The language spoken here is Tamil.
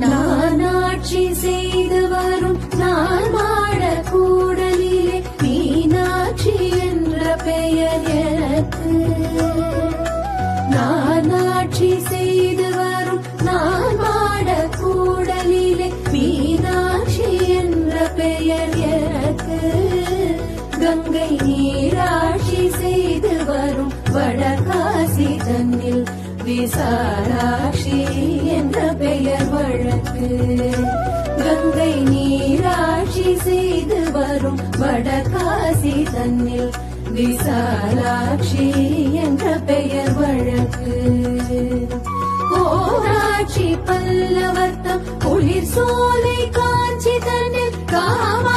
நான் ஆட்சி செய்து வரும் நான் மாட கூடலிலே மீனாட்சி என்ற பெயர் எனக்கு நான் ஆட்சி செய்து வரும் நான் மாட கூடலிலே மீனாட்சி என்ற பெயர் எனக்கு கங்கை நீராட்சி செய்து வரும் வடகாசி தன்னில் விசாலாட்சி என்ற பெயர் வழக்கு. கங்கை நீராட்சி செய்து வரும் வடகாசி தன்னில் விசாலாட்சி என்ற பெயர் வழக்கு. கோராட்சி பல்லவர்த்தம் குளிர் சோலை காஞ்சி தன்னில் காம